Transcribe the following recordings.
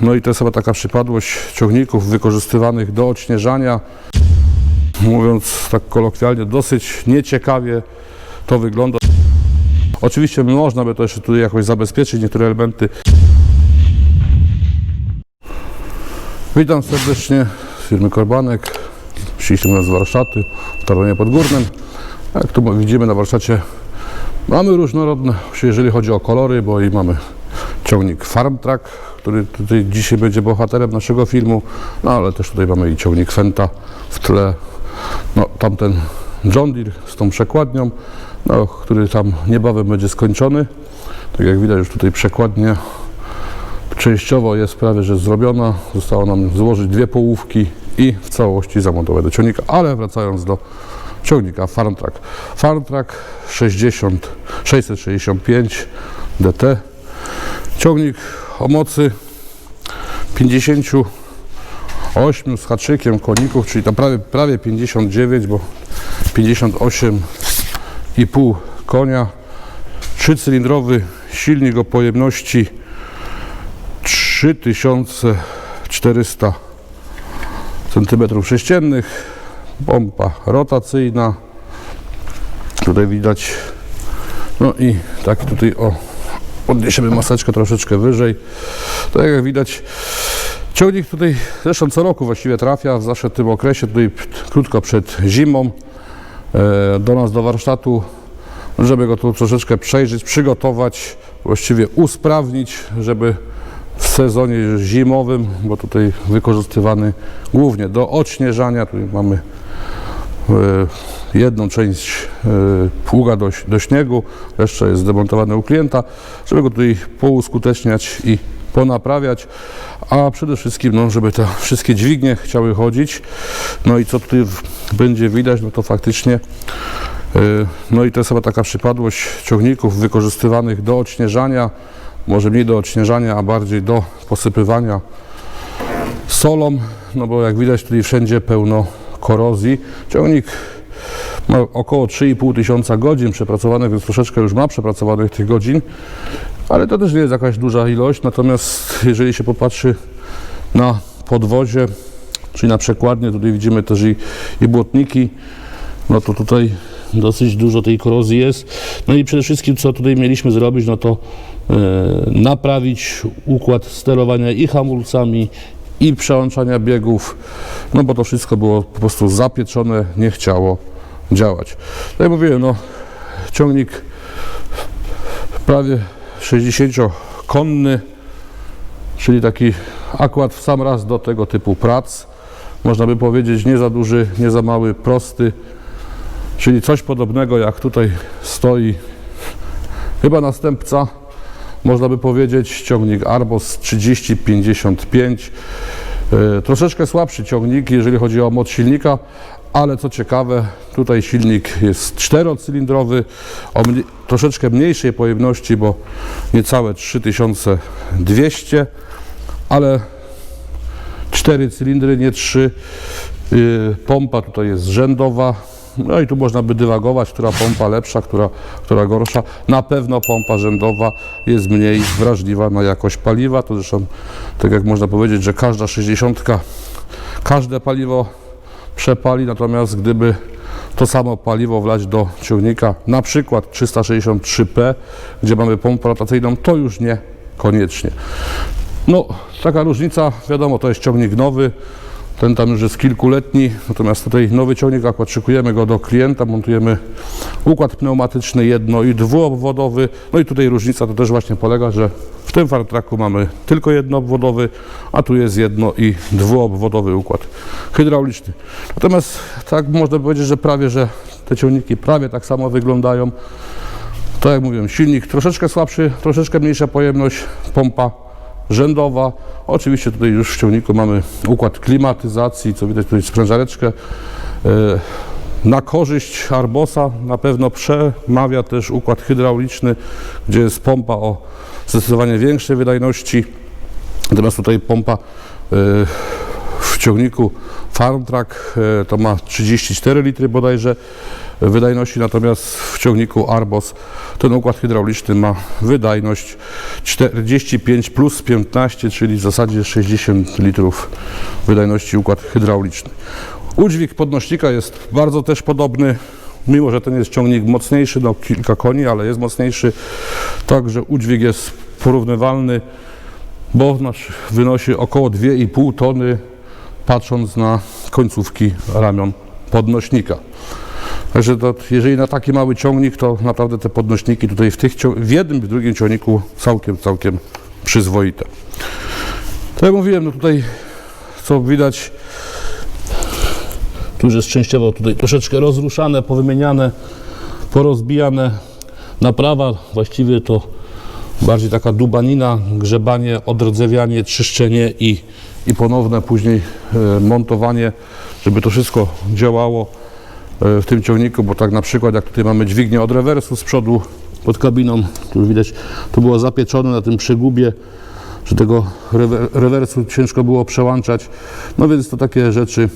No i to jest chyba taka przypadłość ciągników wykorzystywanych do odśnieżania. Mówiąc tak kolokwialnie, dosyć nieciekawie to wygląda. Oczywiście można by to jeszcze tutaj jakoś zabezpieczyć, niektóre elementy. Witam serdecznie z firmy Korbanek. Przyjście nas z warsztatu w Tarnowie Podgórnym. Jak tu widzimy na warsztacie mamy różnorodne, jeżeli chodzi o kolory, bo i mamy ciągnik Farm Track, który tutaj dzisiaj będzie bohaterem naszego filmu, no ale też tutaj mamy i ciągnik Fenta w tle, no tamten John Deere z tą przekładnią, no, który tam niebawem będzie skończony. Tak jak widać już tutaj przekładnia częściowo jest prawie że zrobiona. Zostało nam złożyć dwie połówki i w całości zamontować do ciągnika. Ale wracając do ciągnika FarmTrack. FarmTrack 60, 665 DT. Ciągnik o mocy 58 z haczykiem koników, czyli tam prawie, prawie 59, bo 58,5 konia. Trzycylindrowy silnik o pojemności 3400 cm3, pompa rotacyjna. Tutaj widać, no i taki tutaj o, podniesiemy maseczkę troszeczkę wyżej. Tak jak widać, ciągnik tutaj zresztą co roku właściwie trafia, zawsze w tym okresie, tutaj krótko przed zimą, e, do nas do warsztatu, żeby go tu troszeczkę przejrzeć, przygotować, właściwie usprawnić, żeby w sezonie zimowym, bo tutaj wykorzystywany głównie do odśnieżania, tutaj mamy jedną część e, pługa do, do śniegu, reszta jest zdemontowana u klienta, żeby go tutaj pouskuteczniać i ponaprawiać, a przede wszystkim, no, żeby te wszystkie dźwignie chciały chodzić. No i co tutaj będzie widać, no to faktycznie e, no i to jest chyba taka przypadłość ciągników wykorzystywanych do odśnieżania, może mniej do odśnieżania, a bardziej do posypywania solą, no bo jak widać tutaj wszędzie pełno korozji. Ciągnik ma około 3,5 tysiąca godzin przepracowanych, więc troszeczkę już ma przepracowanych tych godzin, ale to też nie jest jakaś duża ilość, natomiast jeżeli się popatrzy na podwozie, czyli na przekładnie, tutaj widzimy też i, i błotniki, no to tutaj dosyć dużo tej korozji jest. No i przede wszystkim co tutaj mieliśmy zrobić, no to e, naprawić układ sterowania i hamulcami, i przełączania biegów, no bo to wszystko było po prostu zapieczone, nie chciało działać. Tak jak mówiłem, no ciągnik prawie 60-konny, czyli taki akurat w sam raz do tego typu prac. Można by powiedzieć nie za duży, nie za mały, prosty, czyli coś podobnego jak tutaj stoi chyba następca, można by powiedzieć ciągnik Arbos 3055. E, Troszeczkę słabszy ciągnik, jeżeli chodzi o moc silnika, ale co ciekawe, tutaj silnik jest czterocylindrowy, o troszeczkę mniejszej pojemności, bo niecałe 3200, ale cztery cylindry, nie trzy. Yy, Pompa tutaj jest rzędowa. No i tu można by dywagować, która pompa lepsza, która, która gorsza. Na pewno pompa rzędowa jest mniej wrażliwa na jakość paliwa. To zresztą, tak jak można powiedzieć, że każda 60, każde paliwo przepali, natomiast gdyby to samo paliwo wlać do ciągnika, na przykład 363P, gdzie mamy pompę rotacyjną, to już nie koniecznie. No, taka różnica, wiadomo, to jest ciągnik nowy, ten tam już jest kilkuletni, natomiast tutaj nowy ciągnik, akurat szykujemy go do klienta, montujemy układ pneumatyczny jedno- i dwuobwodowy, no i tutaj różnica to też właśnie polega, że w tym fartraku mamy tylko jednoobwodowy, a tu jest jedno- i dwuobwodowy układ hydrauliczny. Natomiast tak można powiedzieć, że prawie, że te ciągniki prawie tak samo wyglądają. Tak jak mówiłem, silnik troszeczkę słabszy, troszeczkę mniejsza pojemność, pompa rzędowa. Oczywiście tutaj już w ciągniku mamy układ klimatyzacji, co widać tutaj sprężareczkę. E, Na korzyść Arbosa na pewno przemawia też układ hydrauliczny, gdzie jest pompa o zdecydowanie większej wydajności. Natomiast tutaj pompa e, w ciągniku Farmtrack e, to ma 34 litry bodajże wydajności, natomiast w ciągniku Arbos ten układ hydrauliczny ma wydajność 45 plus 15, czyli w zasadzie 60 litrów wydajności układ hydrauliczny. Udźwig podnośnika jest bardzo też podobny, mimo że ten jest ciągnik mocniejszy, no kilka koni, ale jest mocniejszy, także udźwig jest porównywalny, bo nasz wynosi około 2,5 tony, patrząc na końcówki ramion podnośnika. Także to, jeżeli na taki mały ciągnik, to naprawdę te podnośniki tutaj w, tych, w jednym i w drugim ciągniku całkiem, całkiem przyzwoite. Jak mówiłem, no tutaj co widać, tu już jest częściowo tutaj troszeczkę rozruszane, powymieniane, porozbijane. Naprawa właściwie to bardziej taka dubanina, grzebanie, odrodzewianie, czyszczenie i, i ponowne później e, montowanie, żeby to wszystko działało w tym ciągniku, bo tak na przykład jak tutaj mamy dźwignię od rewersu z przodu pod kabiną, tu widać, to było zapieczone na tym przegubie, że tego rewer- rewersu ciężko było przełączać. No więc to takie rzeczy,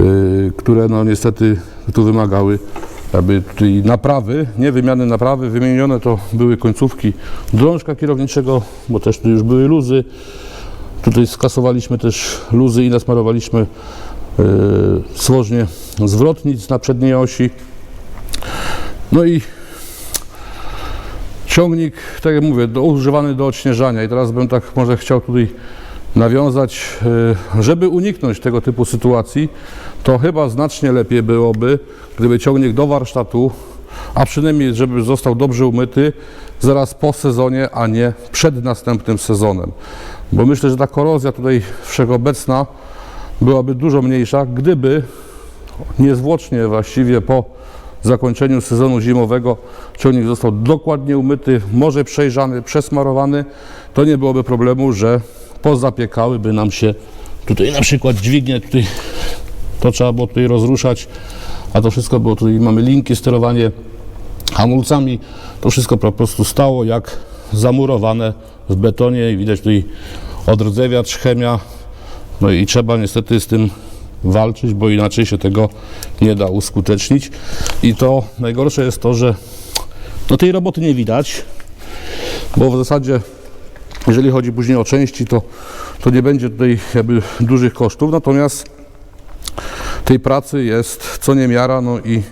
y, które no niestety tu wymagały aby tutaj naprawy, nie wymiany naprawy, wymienione to były końcówki drążka kierowniczego, bo też tu już były luzy. Tutaj skasowaliśmy też luzy i nasmarowaliśmy y, słożnie zwrotnic na przedniej osi. No i ciągnik, tak jak mówię, do, używany do odśnieżania i teraz bym tak może chciał tutaj nawiązać, y, żeby uniknąć tego typu sytuacji, to chyba znacznie lepiej byłoby, gdyby ciągnik do warsztatu, a przynajmniej żeby został dobrze umyty zaraz po sezonie, a nie przed następnym sezonem. Bo myślę, że ta korozja tutaj wszechobecna byłaby dużo mniejsza, gdyby niezwłocznie właściwie po zakończeniu sezonu zimowego ciągnik został dokładnie umyty, może przejrzany, przesmarowany, to nie byłoby problemu, że pozapiekałyby nam się tutaj na przykład dźwignie, tutaj to trzeba było tutaj rozruszać, a to wszystko było tutaj, mamy linki, sterowanie hamulcami, to wszystko po prostu stało jak zamurowane w betonie i widać tutaj odrdzewiacz, chemia, no i trzeba niestety z tym walczyć, bo inaczej się tego nie da uskutecznić. I to najgorsze jest to, że no tej roboty nie widać, bo w zasadzie jeżeli chodzi później o części, to, to nie będzie tutaj jakby dużych kosztów, natomiast tej pracy jest co niemiara, no i,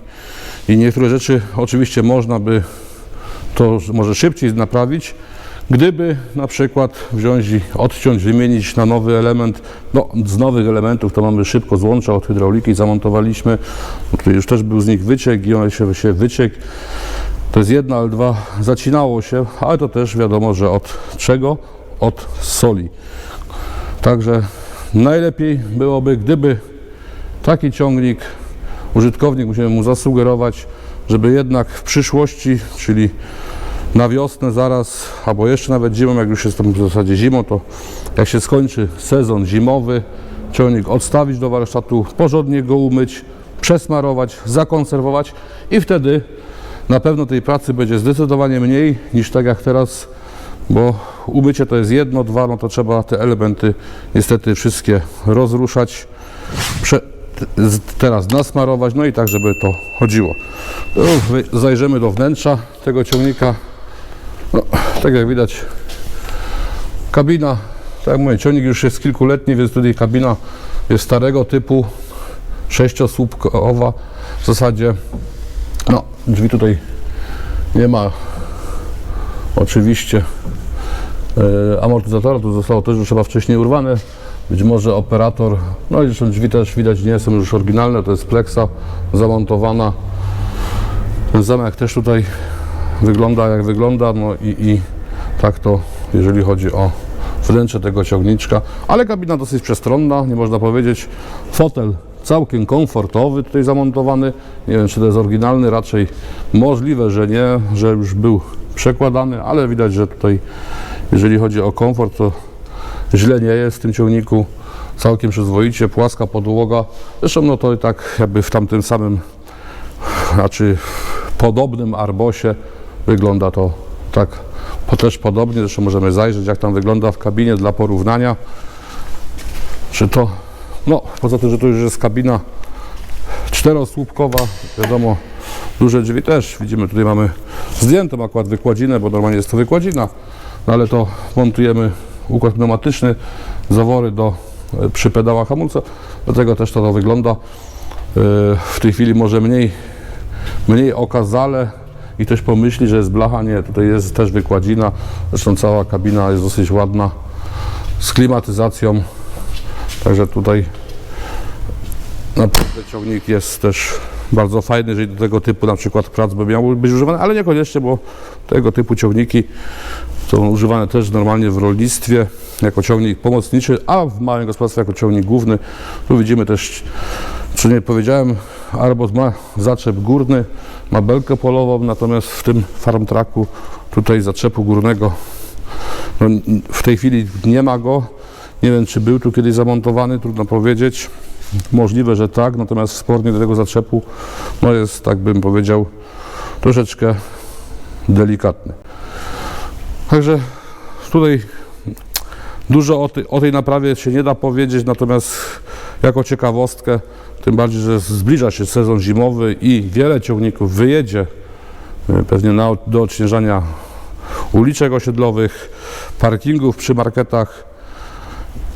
i niektóre rzeczy oczywiście można by to może szybciej naprawić, gdyby na przykład wziąć i odciąć, wymienić na nowy element, no z nowych elementów to mamy szybko złącza od hydrauliki, zamontowaliśmy, no, tutaj już też był z nich wyciek i on się, się to jest jedna, ale dwa, zacinało się, ale to też wiadomo, że od czego? Od soli. Także najlepiej byłoby, gdyby taki ciągnik, użytkownik, musimy mu zasugerować, żeby jednak w przyszłości, czyli na wiosnę zaraz, albo jeszcze nawet zimą, jak już jest tam w zasadzie zimą, to jak się skończy sezon zimowy, ciągnik odstawić do warsztatu, porządnie go umyć, przesmarować, zakonserwować i wtedy na pewno tej pracy będzie zdecydowanie mniej niż tak jak teraz, bo umycie to jest jedno, dwa, no to trzeba te elementy niestety wszystkie rozruszać, prze, teraz nasmarować, no i tak, żeby to chodziło. Zajrzymy do wnętrza tego ciągnika. No, tak jak widać, kabina, tak jak mówię, ciągnik już jest kilkuletni, więc tutaj kabina jest starego typu, sześciosłupkowa w zasadzie. No, drzwi tutaj nie ma oczywiście e, amortyzatora, to zostało też już chyba wcześniej urwane. Być może operator, no i zresztą drzwi też widać nie są już oryginalne, to jest pleksa zamontowana. Ten zamek też tutaj wygląda jak wygląda, no i, i tak to jeżeli chodzi o wnętrze tego ciągniczka, ale kabina dosyć przestronna, nie można powiedzieć. Fotel całkiem komfortowy tutaj zamontowany, nie wiem czy to jest oryginalny, raczej możliwe, że nie, że już był przekładany, ale widać, że tutaj jeżeli chodzi o komfort, to źle nie jest w tym ciągniku, całkiem przyzwoicie, płaska podłoga, zresztą no to i tak jakby w tamtym samym, znaczy podobnym Arbosie wygląda to tak też podobnie, zresztą możemy zajrzeć jak tam wygląda w kabinie dla porównania, czy to No, poza tym, że to już jest kabina czterosłupkowa, wiadomo, duże drzwi też. Widzimy, tutaj mamy zdjętą akurat wykładzinę, bo normalnie jest to wykładzina, no ale to montujemy układ pneumatyczny, zawory do, e, przy pedałach hamulca, dlatego też to, to wygląda. E, W tej chwili może mniej, mniej okazale i ktoś pomyśli, że jest blacha, nie, tutaj jest też wykładzina, zresztą cała kabina jest dosyć ładna, z klimatyzacją, także tutaj Naprawdę ciągnik jest też bardzo fajny, jeżeli do tego typu na przykład prac by miały być używane, ale niekoniecznie, bo tego typu ciągniki są używane też normalnie w rolnictwie jako ciągnik pomocniczy, a w małym gospodarstwie jako ciągnik główny. Tu widzimy też, czy nie powiedziałem, Arbot ma zaczep górny, ma belkę polową, natomiast w tym farm trucku tutaj zaczepu górnego no, w tej chwili nie ma go. Nie wiem, czy był tu kiedyś zamontowany, trudno powiedzieć. Możliwe, że tak, natomiast spornie do tego zaczepu no jest, tak bym powiedział, troszeczkę delikatny. Także tutaj dużo o, tej- o tej naprawie się nie da powiedzieć, natomiast jako ciekawostkę, tym bardziej, że zbliża się sezon zimowy i wiele ciągników wyjedzie e, pewnie na, do odśnieżania uliczek osiedlowych, parkingów przy marketach,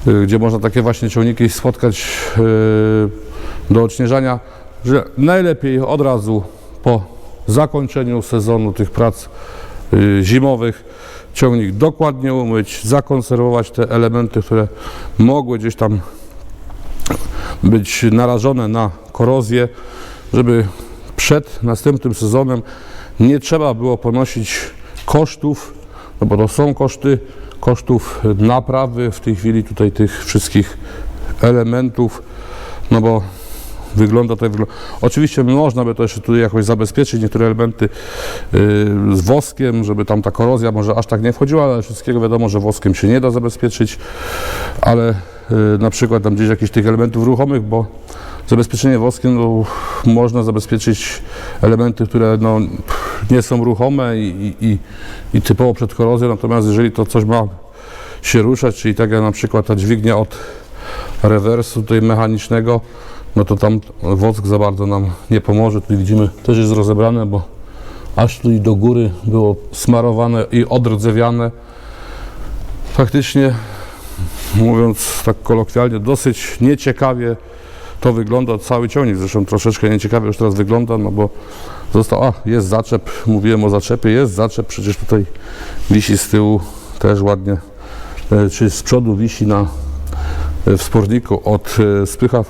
y, gdzie można takie właśnie ciągniki spotkać y, do odśnieżania, że najlepiej od razu po zakończeniu sezonu tych prac zimowych ciągnik dokładnie umyć, zakonserwować te elementy, które mogły gdzieś tam być narażone na korozję, żeby przed następnym sezonem nie trzeba było ponosić kosztów, no bo to są koszty, kosztów naprawy w tej chwili tutaj tych wszystkich elementów, no bo wygląda to, wygląda. oczywiście można by to jeszcze tutaj jakoś zabezpieczyć, niektóre elementy yy, z woskiem, żeby tam ta korozja może aż tak nie wchodziła, ale wszystkiego wiadomo, że woskiem się nie da zabezpieczyć, ale na przykład tam gdzieś jakichś tych elementów ruchomych, bo zabezpieczenie woskiem no, można zabezpieczyć elementy, które no, nie są ruchome i, i, i, i typowo przed korozją, natomiast jeżeli to coś ma się ruszać, czyli tak jak na przykład ta dźwignia od rewersu tutaj mechanicznego, no to tam wosk za bardzo nam nie pomoże. Tu widzimy, też jest rozebrane, bo aż tu i do góry było smarowane i odrdzewiane. Faktycznie, mówiąc tak kolokwialnie, dosyć nieciekawie to wygląda, cały ciągnik zresztą troszeczkę nieciekawie już teraz wygląda, no bo został, a jest zaczep, mówiłem o zaczepie, jest zaczep, przecież tutaj wisi z tyłu też ładnie, e, czy z przodu wisi na e, wsporniku od e, spycha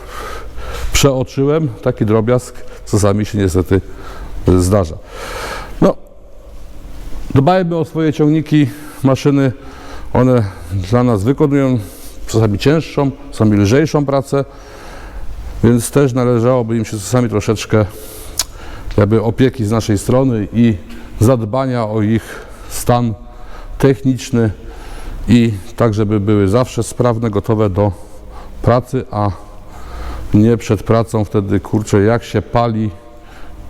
przeoczyłem, taki drobiazg. Czasami się niestety zdarza. No, dbajmy o swoje ciągniki, maszyny, one dla nas wykonują czasami cięższą, czasami lżejszą pracę, więc też należałoby im się czasami troszeczkę jakby opieki z naszej strony i zadbania o ich stan techniczny i tak, żeby były zawsze sprawne, gotowe do pracy, a nie przed pracą wtedy, kurczę, jak się pali,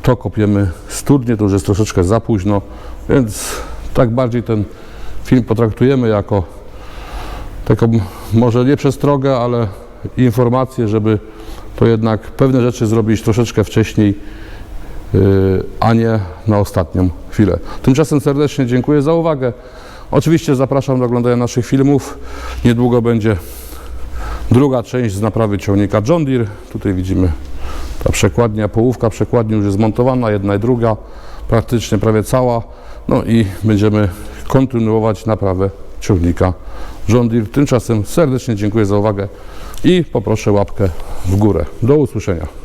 to kopiemy studnie, to już jest troszeczkę za późno, więc tak bardziej ten film potraktujemy jako taką może nie przestrogę, ale informację, żeby to jednak pewne rzeczy zrobić troszeczkę wcześniej, yy, a nie na ostatnią chwilę. Tymczasem serdecznie dziękuję za uwagę. Oczywiście zapraszam do oglądania naszych filmów. Niedługo będzie druga część z naprawy ciągnika John Deere. Tutaj widzimy ta przekładnia, połówka przekładni już jest zmontowana, jedna i druga, praktycznie prawie cała. No i będziemy kontynuować naprawę ciągnika John Deere. Tymczasem serdecznie dziękuję za uwagę i poproszę łapkę w górę. Do usłyszenia.